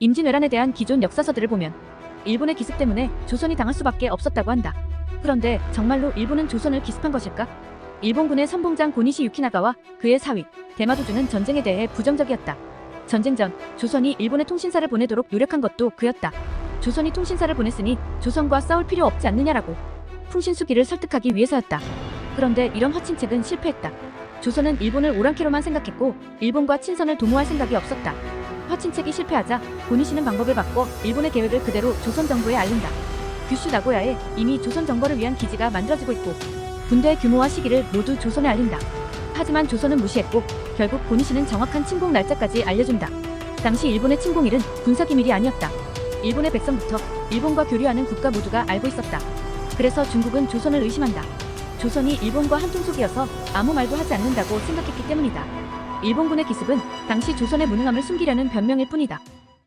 임진왜란에 대한 기존 역사서들을 보면 일본의 기습 때문에 조선이 당할 수밖에 없었다고 한다. 그런데 정말로 일본은 조선을 기습한 것일까? 일본군의 선봉장 고니시 유키나가와 그의 사위 대마도주는 전쟁에 대해 부정적이었다. 전쟁 전 조선이 일본에 통신사를 보내도록 노력한 것도 그였다. 조선이 통신사를 보냈으니 조선과 싸울 필요 없지 않느냐라고 풍신수기를 설득하기 위해서였다. 그런데 이런 화친책은 실패했다. 조선은 일본을 오랑캐로만 생각했고 일본과 친선을 도모할 생각이 없었다. 화친책이 실패하자 고니시는 방법을 바꿔 일본의 계획을 그대로 조선 정부에 알린다. 규슈 나고야에 이미 조선 정벌을 위한 기지가 만들어지고 있고 군대 규모와 시기를 모두 조선에 알린다. 하지만 조선은 무시했고 결국 고니시는 정확한 침공 날짜까지 알려준다. 당시 일본의 침공일은 군사 기밀이 아니었다. 일본의 백성부터 일본과 교류하는 국가 모두가 알고 있었다. 그래서 중국은 조선을 의심한다. 조선이 일본과 한통속이어서 아무 말도 하지 않는다고 생각했기 때문이다. 일본군의 기습은 당시 조선의 무능함을 숨기려는 변명일 뿐이다.